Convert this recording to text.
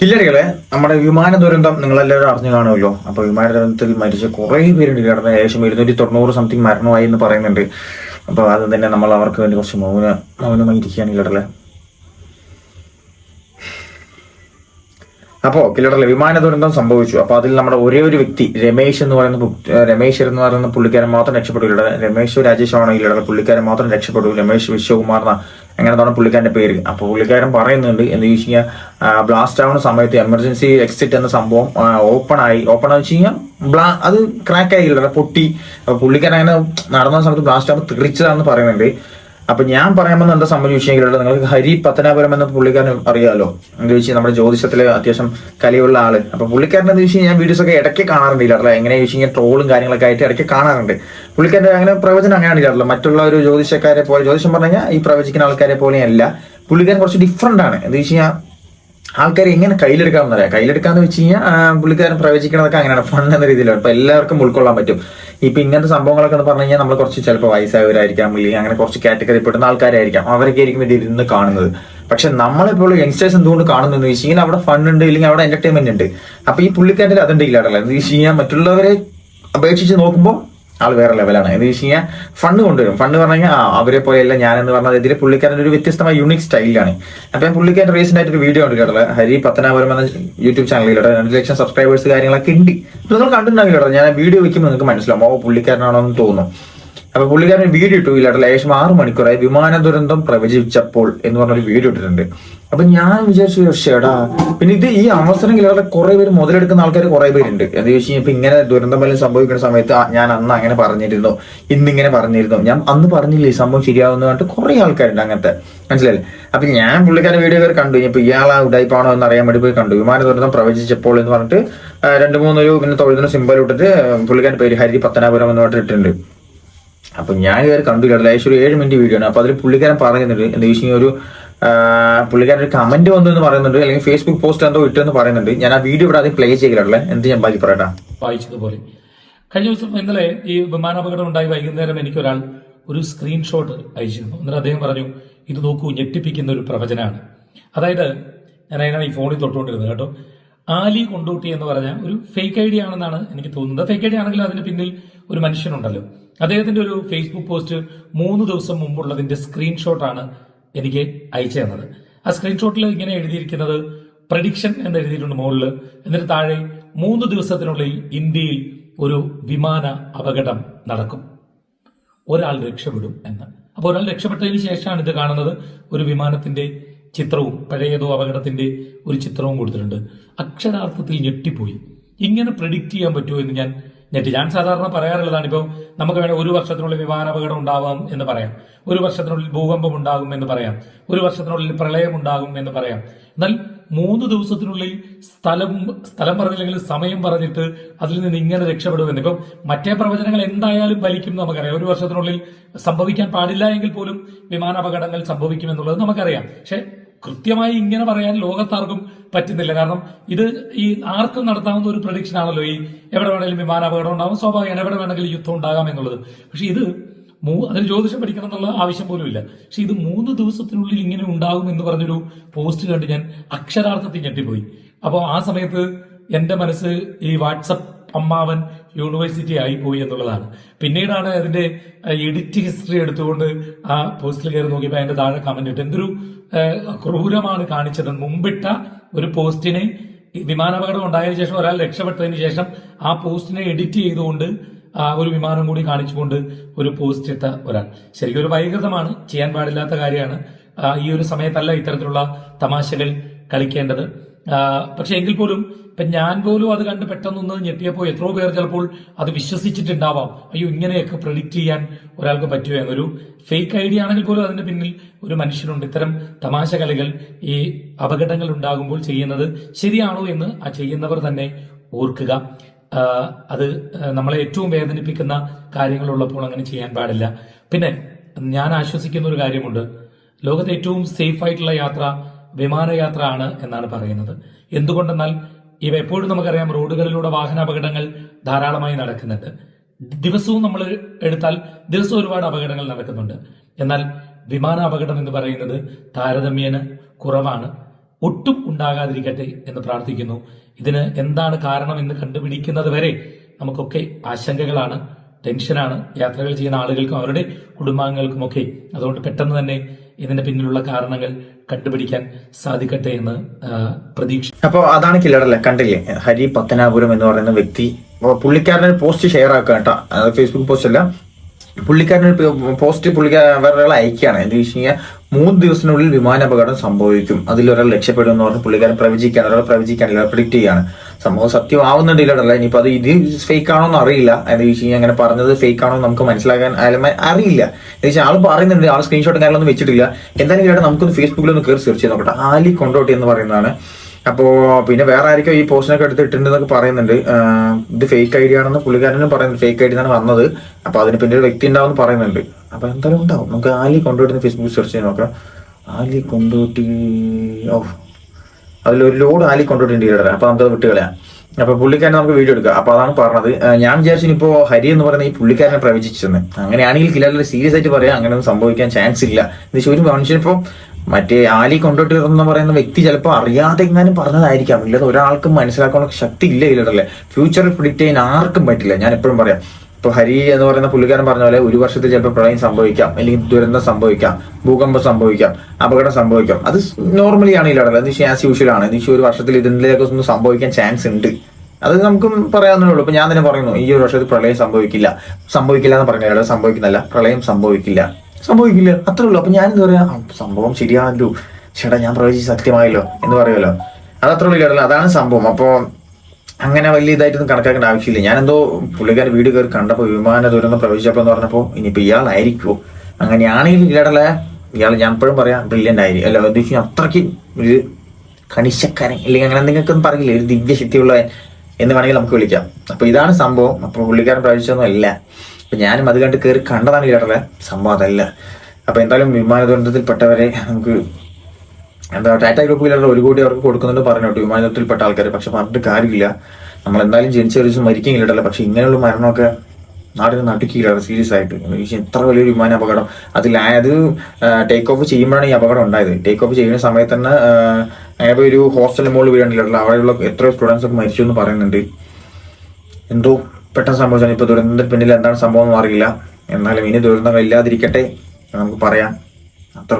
കില്ലടികളെ നമ്മുടെ വിമാന ദുരന്തം നിങ്ങളെല്ലാവരും അറിഞ്ഞു കാണുമല്ലോ. അപ്പൊ വിമാന ദുരന്തത്തിൽ മരിച്ച കുറെ പേരുണ്ട്. കിടന്ന ഏകദേശം ഇരുന്നൂറ്റി തൊണ്ണൂറ് സംതിങ് മരണമായി എന്ന് പറയുന്നുണ്ട്. അപ്പൊ അത് തന്നെ നമ്മൾ അവർക്ക് വേണ്ടി കുറച്ച് മൗന മൗനമായി ഇരിക്കുകയാണ് കില്ലടലെ അപ്പോ കില്ലടലെ വിമാന ദുരന്തം സംഭവിച്ചു. അപ്പൊ അതിൽ നമ്മുടെ ഒരേ ഒരു വ്യക്തി രമേശ് എന്ന് പറയുന്ന രമേശ് എന്ന് പറയുന്ന പുള്ളിക്കാരൻ മാത്രം രക്ഷപ്പെട്ടു രമേശ് രാജേഷ് ആണ് കില്ലട പുള്ളിക്കാരൻ മാത്രം രക്ഷപ്പെട്ടു. രമേശ് വിശ്വകുമാർ എന്ന അങ്ങനെതാണ് പുള്ളിക്കാരന്റെ പേര്? അപ്പോൾ പുള്ളിക്കാരൻ പറയുന്നുണ്ട് എന്ന് ചോദിച്ചു കഴിഞ്ഞാൽ ബ്ലാസ്റ്റ് ആവുന്ന സമയത്ത് എമർജൻസി എക്സിറ്റ് എന്ന സംഭവം ഓപ്പൺ ആയി. ഓപ്പൺ ആയി വെച്ച് കഴിഞ്ഞാൽ ബ്ലാ അത് ക്രാക്ക് ആയില്ല പൊട്ടി. പുള്ളിക്കാരൻ അങ്ങനെ നടന്ന സമയത്ത് ബ്ലാസ്റ്റ് ആവുമ്പോൾ തെറിച്ചതാണെന്ന് പറയുന്നുണ്ട്. അപ്പൊ ഞാൻ പറയാൻ വന്ന എന്താ സംഭവിച്ചിട്ടുണ്ടെങ്കിൽ നിങ്ങൾക്ക് ഹരി പത്തനാപുരം എന്ന പുള്ളിക്കാരൻ അറിയാലോ? എന്താ വെച്ചാൽ നമ്മുടെ ജ്യോതിഷത്തിലെ അത്യാവശ്യം കലിയുള്ള ആൾ. അപ്പൊ പുള്ളിക്കാരൻ എന്താ വെച്ചാൽ ഞാൻ വീഡിയോസ് ഒക്കെ ഇടയ്ക്ക് കാണാറുണ്ട് ഇല്ലാറില്ല എങ്ങനെ കഴിഞ്ഞാൽ ട്രോളും കാര്യങ്ങളൊക്കെ ആയിട്ട് ഇടയ്ക്ക് കാണാറുണ്ട്. പുള്ളിക്കാരന്റെ അങ്ങനെ പ്രവചനം അങ്ങനെയാണ് ഇല്ലാറില്ല മറ്റുള്ള ഒരു ജ്യോതിഷക്കാരെ പോലെ ജ്യോതിഷം പറഞ്ഞു കഴിഞ്ഞാൽ ഈ പ്രവചിക്കുന്ന ആൾക്കാരെ പോലെയല്ല. പുള്ളിക്കാരൻ കുറച്ച് ഡിഫറെന്റ് ആണ്. എന്താ വെച്ച് കഴിഞ്ഞാൽ ആൾക്കാരെ എങ്ങനെ കയ്യിലെടുക്കാമെന്ന് അറിയാം. കയ്യിലെടുക്കാന്ന് വെച്ച് കഴിഞ്ഞാൽ പുള്ളിക്കാരൻ പ്രവചിക്കണതൊക്കെ അങ്ങനെയാണ്. ഫണ്ട് എന്ന രീതിയിലാണ്. ഇപ്പൊ എല്ലാവർക്കും ഉൾക്കൊള്ളാൻ പറ്റും. ഇപ്പൊ ഇങ്ങനത്തെ സംഭവങ്ങളൊക്കെ എന്ന് പറഞ്ഞു കഴിഞ്ഞാൽ നമ്മൾ കുറച്ച് ചിലപ്പോൾ വയസ്സായവരായിരിക്കാം ഇല്ലെങ്കിൽ അങ്ങനെ കുറച്ച് കാറ്റഗറി പെടുന്ന ആൾക്കാരായിരിക്കാം. അവരൊക്കെ ആയിരിക്കും ഇത് ഇരുന്ന് കാണുന്നത്. പക്ഷെ നമ്മളിപ്പോൾ യങ്സ്റ്റേഴ്സ് എന്തുകൊണ്ട് കാണുന്നു എന്ന് വെച്ച് കഴിഞ്ഞാൽ അവിടെ ഫണ്ട് ഉണ്ട് ഇല്ലെങ്കിൽ അവിടെ എന്റർടൈൻമെന്റ് ഉണ്ട്. അപ്പൊ ഈ പുള്ളിക്കാരിൽ അതുണ്ട് ഇല്ലാടല്ല എന്ന് വെച്ച് കഴിഞ്ഞാൽ മറ്റുള്ളവരെ അപേക്ഷിച്ച് നോക്കുമ്പോൾ ആൾ വേറെ ലെവലാണ് എന്ന് വെച്ച് കഴിഞ്ഞാൽ ഫണ്ട് കൊണ്ടുവരും. ഫണ്ട് പറഞ്ഞു കഴിഞ്ഞാൽ ആ അവരെ പോലെയല്ല ഞാൻ എന്ന് പറഞ്ഞത് ഇതിൽ പുള്ളിക്കാരന്റെ ഒരു വ്യത്യസ്തമായ യൂണിക് സ്റ്റൈലാണ് അപ്പൊ പുള്ളിക്കാരൻ റീസെന്റ് ആയിട്ട് ഒരു വീഡിയോ ഉണ്ട് കേട്ടോ ഹരി പത്തനാപുരം എന്ന യൂട്യൂബ് ചാനലിൽ കേട്ടോ രണ്ട് ലക്ഷം സബ്സ്ക്രൈബേഴ്സ് കാര്യങ്ങളൊക്കെ ഉണ്ട്. അപ്പൊ നിങ്ങൾ കണ്ടിട്ടുണ്ടാവില്ല കേട്ടോ ഞാൻ വീഡിയോ വെക്കുമ്പോൾ നിങ്ങൾക്ക് മനസ്സിലാവും. ഓ പുള്ളിക്കാരനാണോ എന്ന് തോന്നും അപ്പൊ പുള്ളിക്കാരൻ വീഡിയോ ഇട്ടു ഇല്ലാട്ടോ ഏകദേശം ആറ് മണിക്കൂറായി വിമാന ദുരന്തം പ്രവചിച്ചപ്പോൾ എന്ന് പറഞ്ഞൊരു വീഡിയോ ഇട്ടിട്ടുണ്ട്. അപ്പൊ ഞാൻ വിചാരിച്ചു ഷേടാ പിന്നെ ഇത് ഈ അവസരം ഇല്ലാതെ കുറെ പേര് മുതലെടുക്കുന്ന ആൾക്കാർ കുറെ പേരുണ്ട്. എന്ന് ചോദിച്ചു കഴിഞ്ഞാൽ ഇങ്ങനെ ദുരന്തം വല്ലതും സംഭവിക്കുന്ന സമയത്ത് ഞാൻ അന്ന് അങ്ങനെ പറഞ്ഞിരുന്നു ഇന്നിങ്ങനെ പറഞ്ഞിരുന്നു. ഞാൻ അന്ന് പറഞ്ഞില്ലേ ഈ സംഭവം ശരിയാവുന്ന പറഞ്ഞിട്ട് കുറെ ആൾക്കാരുണ്ട് അങ്ങനത്തെ. മനസ്സിലായില്ലേ? അപ്പൊ ഞാൻ പുള്ളിക്കാരൻ വീഡിയോ കയറി കണ്ടു. ഇപ്പൊ ഇയാളാ ഉടായിപ്പാണോ എന്ന് അറിയാൻ വേണ്ടി പോയി കണ്ടു. വിമാന ദുരന്തം പ്രവചിച്ചപ്പോൾ എന്ന് പറഞ്ഞിട്ട് രണ്ടു മൂന്നൊരു പിന്നെ തൊഴുതുന്ന സിമ്പൽ ഇട്ടിട്ട് പുള്ളിക്കാരൻ പേര് ഹരി പത്തനാപുരം എന്ന് പറഞ്ഞിട്ട് ഇട്ടിട്ടുണ്ട്. അപ്പൊ ഞാൻ ഇതുവരെ കണ്ടു ഏകദേശം ഒരു ഏഴ് മിനിറ്റ് വീഡിയോ ആണ്. അപ്പൊ അതിൽ പുള്ളിക്കാരൻ പറയുന്നുണ്ട് എന്താ വെച്ചാൽ ഒരു പുള്ളിക്കാരൻ ഒരു കമന്റ് വന്നു എന്ന് പറയുന്നുണ്ട്. അല്ലെങ്കിൽ ഫേസ്ബുക്ക് പോസ്റ്റ് എന്തോ ഇട്ടെന്ന് പറയുന്നുണ്ട്. ഞാൻ ആ വീഡിയോ ഇവിടെ ആദ്യം പ്ലേ ചെയ്യില്ലേ എന്ത് ഞാൻ ബാക്കി പറയട്ടാ? വായിച്ചതുപോലെ. കഴിഞ്ഞ ദിവസം ഇന്നലെ ഈ വിമാനാപകടം ഉണ്ടായി വൈകുന്നേരം എനിക്കൊരാൾ ഒരു സ്ക്രീൻഷോട്ട് അയച്ചിരുന്നു. എന്നിട്ട് അദ്ദേഹം പറഞ്ഞു ഇത് നോക്കൂ ഞെട്ടിപ്പിക്കുന്ന ഒരു പ്രവചനമാണ്. അതായത് ഞാൻ അതിനാണ് ഈ ഫോണിൽ തൊട്ടുകൊണ്ടിരുന്നത് കേട്ടോ. ആലി കൊണ്ടോട്ടി എന്ന് പറഞ്ഞ ഒരു ഫേക്ക് ഐ ഡി ആണെന്നാണ് എനിക്ക് തോന്നുന്നത്. ഫേക്ക് ഐ ഡി ആണെങ്കിലും അതിന് പിന്നിൽ ഒരു മനുഷ്യനുണ്ടല്ലോ. അദ്ദേഹത്തിന്റെ ഒരു ഫേസ്ബുക്ക് പോസ്റ്റ് മൂന്ന് ദിവസം മുമ്പുള്ളതിന്റെ സ്ക്രീൻഷോട്ടാണ് എനിക്ക് അയച്ചു തന്നത്. ആ സ്ക്രീൻഷോട്ടിൽ ഇങ്ങനെ എഴുതിയിരിക്കുന്നത് പ്രഡിക്ഷൻ എന്ന് എഴുതിയിട്ടുണ്ട് മുകളിൽ. എന്നിട്ട് താഴെ മൂന്ന് ദിവസത്തിനുള്ളിൽ ഇന്ത്യയിൽ ഒരു വിമാന അപകടം നടക്കും. ഒരാൾ രക്ഷപ്പെടും എന്ന്. അപ്പോൾ ഒരാൾ രക്ഷപ്പെട്ടതിന് ശേഷമാണ് ഇത് കാണുന്നത്. ഒരു വിമാനത്തിന്റെ ചിത്രവും പഴയതോ അപകടത്തിന്റെ ഒരു ചിത്രവും കൊടുത്തിട്ടുണ്ട്. അക്ഷരാർത്ഥത്തിൽ ഞെട്ടിപ്പോയി. ഇങ്ങനെ പ്രിഡിക്റ്റ് ചെയ്യാൻ പറ്റുമോ എന്ന് ഞാൻ ഞെട്ടി ഞാൻ സാധാരണ പറയാറുള്ളതാണ് ഇപ്പോൾ നമുക്ക് വേണേൽ ഒരു വർഷത്തിനുള്ളിൽ വിമാനാപകടം ഉണ്ടാവാം എന്ന് പറയാം. ഒരു വർഷത്തിനുള്ളിൽ ഭൂകമ്പം ഉണ്ടാകും എന്ന് പറയാം. ഒരു വർഷത്തിനുള്ളിൽ പ്രളയം ഉണ്ടാകും എന്ന് പറയാം. എന്നാൽ മൂന്ന് ദിവസത്തിനുള്ളിൽ സ്ഥലം സ്ഥലം പറഞ്ഞില്ലെങ്കിൽ സമയം പറഞ്ഞിട്ട് അതിൽ നിന്ന് ഇങ്ങനെ രക്ഷപ്പെടുമെന്ന്. ഇപ്പം മറ്റേ പ്രവചനങ്ങൾ എന്തായാലും ഫലിക്കും നമുക്കറിയാം. ഒരു വർഷത്തിനുള്ളിൽ സംഭവിക്കാൻ പാടില്ല എങ്കിൽ പോലും വിമാനാപകടങ്ങൾ സംഭവിക്കുമെന്നുള്ളത് നമുക്കറിയാം. പക്ഷെ കൃത്യമായി ഇങ്ങനെ പറയാൻ ലോകത്താർക്കും പറ്റുന്നില്ല. കാരണം ഇത് ഈ ആർക്കും നടത്താവുന്ന ഒരു പ്രഡിക്ഷൻ ആണല്ലോ ഈ എവിടെ വേണമെങ്കിലും വിമാനാപകടം ഉണ്ടാകും സ്വാഭാവികമാണ് എവിടെ വേണമെങ്കിലും യുദ്ധം ഉണ്ടാകാം എന്നുള്ളത്. പക്ഷെ ഇത് മൂ അതിന് ജ്യോതിഷം പഠിക്കണം എന്നുള്ള ആവശ്യം പോലും ഇല്ല പക്ഷെ ഇത് മൂന്ന് ദിവസത്തിനുള്ളിൽ ഇങ്ങനെ ഉണ്ടാകും എന്ന് പറഞ്ഞൊരു പോസ്റ്റ് കണ്ട് ഞാൻ അക്ഷരാർത്ഥത്തിൽ ഞെട്ടിപ്പോയി. അപ്പോൾ ആ സമയത്ത് എന്റെ മനസ്സ് ഈ വാട്സപ്പ് അമ്മാവൻ യൂണിവേഴ്സിറ്റി ആയി പോയി എന്നുള്ളതാണ്. പിന്നീടാണ് അതിന്റെ എഡിറ്റ് ഹിസ്റ്ററി എടുത്തുകൊണ്ട് ആ പോസ്റ്റിൽ കയറി നോക്കിയപ്പോൾ അതിന്റെ താഴെ കമന്റ് ഇട്ട്. എന്തൊരു ക്രൂരമാണ് കാണിച്ചത്. മുമ്പിട്ട ഒരു പോസ്റ്റിനെ വിമാനാപകടം ഉണ്ടായതിനു ശേഷം ഒരാൾ രക്ഷപ്പെട്ടതിന് ശേഷം ആ പോസ്റ്റിനെ എഡിറ്റ് ചെയ്തുകൊണ്ട് ആ ഒരു വിമാനം കൂടി കാണിച്ചുകൊണ്ട് ഒരു പോസ്റ്റ് ഇട്ട ഒരാൾ. ശരിക്കും ഒരു വൈകൃതമാണ്. ചെയ്യാൻ പാടില്ലാത്ത കാര്യമാണ്. ഈ ഒരു സമയത്തല്ല ഇത്തരത്തിലുള്ള തമാശകൾ കളിക്കേണ്ടത്. പക്ഷെ എങ്കിൽ പോലും ഇപ്പൊ ഞാൻ പോലും അത് കണ്ട് പെട്ടെന്നൊന്ന് ഞെട്ടിയപ്പോൾ എത്രയോ പേർ ചിലപ്പോൾ അത് വിശ്വസിച്ചിട്ടുണ്ടാവാം. അയ്യോ ഇങ്ങനെയൊക്കെ പ്രെഡിക്റ്റ് ചെയ്യാൻ ഒരാൾക്ക് പറ്റുമോ എന്നൊരു ഫേക്ക് ഐഡിയ ആണെങ്കിൽ പോലും അതിന്റെ പിന്നിൽ ഒരു മനുഷ്യനുണ്ട്. ഇത്തരം തമാശ കളികൾ ഈ അപകടങ്ങൾ ഉണ്ടാകുമ്പോൾ ചെയ്യുന്നത് ശരിയാണോ എന്ന് ആ ചെയ്യുന്നവർ തന്നെ ഓർക്കുക. അത് നമ്മളെ ഏറ്റവും വേദനിപ്പിക്കുന്ന കാര്യങ്ങളുള്ളപ്പോൾ അങ്ങനെ ചെയ്യാൻ പാടില്ല. പിന്നെ ഞാൻ ആശ്വസിക്കുന്ന ഒരു കാര്യമുണ്ട്. ലോകത്തെ ഏറ്റവും സേഫ് ആയിട്ടുള്ള യാത്ര വിമാനയാത്ര ആണ് എന്നാണ് പറയുന്നത്. എന്തുകൊണ്ടെന്നാൽ ഇവ എപ്പോഴും നമുക്കറിയാം റോഡുകളിലൂടെ വാഹന അപകടങ്ങൾ ധാരാളമായി നടക്കുന്നുണ്ട്. ദിവസവും നമ്മൾ എടുത്താൽ ദിവസവും ഒരുപാട് അപകടങ്ങൾ നടക്കുന്നുണ്ട്. എന്നാൽ വിമാന അപകടം എന്ന് പറയുന്നത് താരതമ്യേന കുറവാണ്. ഒട്ടും ഉണ്ടാകാതിരിക്കട്ടെ എന്ന് പ്രാർത്ഥിക്കുന്നു. ഇതിന് എന്താണ് കാരണം എന്ന് കണ്ടുപിടിക്കുന്നത് വരെ നമുക്കൊക്കെ ആശങ്കകളാണ് ടെൻഷനാണ്. യാത്രകൾ ചെയ്യുന്ന ആളുകൾക്കും അവരുടെ കുടുംബാംഗങ്ങൾക്കുമൊക്കെ അതുകൊണ്ട് പെട്ടെന്ന് തന്നെ ഇതിന്റെ പിന്നിലുള്ള കാരണങ്ങൾ കണ്ടുപിടിക്കാൻ സാധിക്കട്ടെ എന്ന് പ്രതീക്ഷ അപ്പോൾ അതാണ് കില്ലടല്ലേ കണ്ടില്ലേ? ഹരി പത്തനാപുരം എന്ന് പറയുന്ന വ്യക്തി പുള്ളിക്കാരൻ പോസ്റ്റ് ഷെയർ ആക്കുക കേട്ടോ. ഫേസ്ബുക്ക് പോസ്റ്റ് അല്ല. പുള്ളിക്കാരൻ പോസ്റ്റ് പുള്ളിക്കാരൻ വേറെ ഒരാൾ അയക്കുകയാണ്. എന്ന് വെച്ച് കഴിഞ്ഞാൽ മൂന്ന് ദിവസത്തിനുള്ളിൽ വിമാനാപകടം സംഭവിക്കും. അതിലൊരാൾ രക്ഷപ്പെടും എന്ന് പറഞ്ഞ് പുള്ളിക്കാരൻ പ്രവചിക്കുകയാണ്. ഒരാൾ പ്രവചിക്കാനില്ല പ്രിഡിക്റ്റ് ചെയ്യാണ് സംഭവം സത്യമാവുന്നുണ്ട് ഇല്ലടല്ല ഇനിയിപ്പോൾ അത് ഇത് ഫേക്ക് ആണോ എന്ന് അറിയില്ല. എന്ന് വെച്ച് കഴിഞ്ഞാൽ അങ്ങനെ പറഞ്ഞത് ഫേക്ക് ആണോ നമുക്ക് മനസ്സിലാക്കാൻ അറിയില്ല. എന്ന് വെച്ചാൽ ആൾ പറയുന്നുണ്ട്. ആൾ സ്ക്രീൻഷോട്ടും കാര്യങ്ങളൊന്നും വെച്ചിട്ടില്ല. എന്തായാലും ഇവിടെ നമുക്കൊന്ന് ഫേസ്ബുക്കിൽ ഒന്ന് കയറി സെർച്ച് ചെയ്ത് നോക്കട്ടെ. ആലി കൊണ്ടോട്ടി എന്ന് പറയുന്നതാണ്. അപ്പോ പിന്നെ വേറെ ആയിരിക്കും ഈ പോസ്റ്റിനൊക്കെ എടുത്തിട്ടുണ്ടെന്നൊക്കെ പറയുന്നുണ്ട്. ഇത് ഫേക്ക് ഐ ഡി ആണെന്ന് പുള്ളിക്കാരനും പറയുന്നത് ഫേക്ക് ഐ ഡി എന്നാണ് വന്നത്. അപ്പൊ അതിന് പിന്നെ ഒരു വ്യക്തി ഉണ്ടാവും പറയുന്നുണ്ട്. അപ്പൊ എന്തായാലും ഉണ്ടാവും. നമുക്ക് ആലി കൊണ്ടോട്ടി ഫേസ്ബുക്ക് സെർച്ച് ചെയ്ത് നോക്കാം. ആലി കൊണ്ടുപോയിട്ട് ഓ അതിലൊരു ലോഡ് ആലി കൊണ്ടുപോയിട്ട് ഈയിടെ അപ്പൊ നമുക്ക് വിട്ട് അപ്പോൾ അപ്പൊ പുള്ളിക്കാരനെ നമുക്ക് വീഡിയോ എടുക്കാം. അപ്പൊ അതാണ് പറഞ്ഞത്. ഞാൻ വിചാരിച്ചു ഇപ്പോ ഹരി എന്ന് പറയുന്ന ഈ പുള്ളിക്കാരനെ പ്രവചിച്ചെന്ന്. അങ്ങനെയാണെങ്കിൽ കിലാലിൽ സീരിയസ് ആയിട്ട് പറയാം. അങ്ങനെ ഒന്നും സംഭവിക്കാൻ ചാൻസ് ഇല്ല. എന്ന് ചോദിച്ചു മനുഷ്യനിപ്പോ മറ്റേ ആലി കൊണ്ടോട്ട് എന്ന് പറയുന്ന വ്യക്തി ചിലപ്പോൾ അറിയാതെ എങ്ങാനും പറഞ്ഞതായിരിക്കാം. ഇല്ലാതെ ഒരാൾക്കും മനസ്സിലാക്കാനുള്ള ശക്തി ഇല്ല ഇല്ലല്ലേ ഫ്യൂച്ചറിൽ പ്രിഡിക്റ്റ് ചെയ്യാൻ ആർക്കും പറ്റില്ല. ഞാൻ എപ്പോഴും പറയാം. ഇപ്പൊ ഹരി എന്ന് പറയുന്ന പുള്ളിക്കാരൻ പറഞ്ഞ പോലെ ഒരു വർഷത്തിൽ ചിലപ്പോൾ പ്രളയം സംഭവിക്കാം. അല്ലെങ്കിൽ ദുരന്തം സംഭവിക്കാം. ഭൂകമ്പം സംഭവിക്കാം. അപകടം സംഭവിക്കാം. അത് നോർമലി ആണ് ഇല്ലാടല്ല എന്ന് വെച്ചാൽ ആസ് യൂഷ്വൽ ആണ്. എന്ന് വെച്ചാൽ ഒരു വർഷത്തിൽ ഇതിലേക്ക് ഒന്നും സംഭവിക്കാൻ ചാൻസ് ഉണ്ട്. അത് നമുക്കും പറയാവുന്നേ ഉള്ളൂ. ഇപ്പൊ ഞാൻ തന്നെ പറയുന്നു ഈ ഒരു വർഷത്തിൽ പ്രളയം സംഭവിക്കില്ല. സംഭവിക്കില്ല എന്ന് പറഞ്ഞാൽ സംഭവിക്കുന്നില്ല പ്രളയം സംഭവിക്കില്ല. സംഭവിക്കില്ല. അത്രേ ഉള്ളൂ. അപ്പൊ ഞാൻ എന്താ പറയാ? ആ, സംഭവം ശരിയാണല്ലോ. ചേട്ടാ ഞാൻ പ്രവചിച്ച് സത്യമായല്ലോ എന്ന് പറയുമല്ലോ. അത് അത്രേ ഉള്ളൂ ഇല്ലാടല്ല അതാണ് സംഭവം. അപ്പോ അങ്ങനെ വലിയ ഇതായിട്ടൊന്നും കണക്കാക്കേണ്ട ആവശ്യമില്ല. ഞാനെന്തോ പുള്ളിക്കാരൻ വീട് കയറി കണ്ടപ്പോൾ വിമാന ദുരന്തം പ്രവചിച്ചപ്പോൾ എന്ന് പറഞ്ഞപ്പോൾ ഇനിയിപ്പോൾ ഇയാളായിരിക്കുമോ അങ്ങനെയാണെങ്കിൽ ഇയാളെ ഇയാൾ ഞാൻ എപ്പോഴും പറയാം ബ്രില്യന്റ് ആയിരിക്കും. അല്ല ഉദ്ദേശിച്ചു അത്രയ്ക്ക് ഒരു കണിശക്കാരൻ അല്ലെങ്കിൽ അങ്ങനെ എന്തെങ്കിലും പറയില്ല. ഒരു ദിവ്യശക്തിയുള്ളവൻ എന്ന് വേണമെങ്കിൽ നമുക്ക് വിളിക്കാം. അപ്പൊ ഇതാണ് സംഭവം. അപ്പൊ പുള്ളിക്കാരൻ പ്രവചിച്ചൊന്നും അല്ല. അപ്പൊ ഞാനും അത് കണ്ട് കയറി കണ്ടതാണ് കേട്ടല്ലേ സംഭവം അതല്ല. അപ്പൊ എന്തായാലും വിമാന ദുരന്തത്തിൽപ്പെട്ടവരെ നമുക്ക് എന്താ ടാറ്റ ഗ്രൂപ്പിലുള്ള ഒരു കോടി അവർക്ക് കൊടുക്കുന്നുണ്ട് പറഞ്ഞു കേട്ടോ ദുരന്തത്തിൽപ്പെട്ട ആൾക്കാർ പക്ഷെ പറഞ്ഞിട്ട് കാര്യമില്ല. നമ്മൾ എന്തായാലും ജനിച്ച ഒരു ദിവസം മരിക്കില്ലല്ലോ പക്ഷെ ഇങ്ങനെയുള്ള മരണമൊക്കെ നാടിന് നടുക്കിയില്ല സീരിയസ് ആയിട്ട്. എത്ര വലിയൊരു വിമാന അപകടം അതിൽ അത് ടേക്ക് ഓഫ് ചെയ്യുമ്പോഴാണ് ഈ അപകടം ഉണ്ടായത്. ടേക്ക് ഓഫ് ചെയ്യുന്ന സമയത്ത് തന്നെ അയാൾ ഒരു ഹോസ്റ്റലിന് മുകളിൽ വീഴാണ്ടില്ല അവിടെയുള്ള എത്രയോ സ്റ്റുഡൻസ് ഒക്കെ മരിച്ചു എന്ന് പറയുന്നുണ്ട്. എന്തോ പെട്ടെന്ന് സംഭവിച്ചാണ് ഇപ്പൊ ദുരന്തത്തിന് പിന്നിൽ എന്താണ് സംഭവം അറിയില്ല. എന്നാലും ഇനി ദുരന്തങ്ങൾ ഇല്ലാതിരിക്കട്ടെ നമുക്ക് പറയാം. അത്ര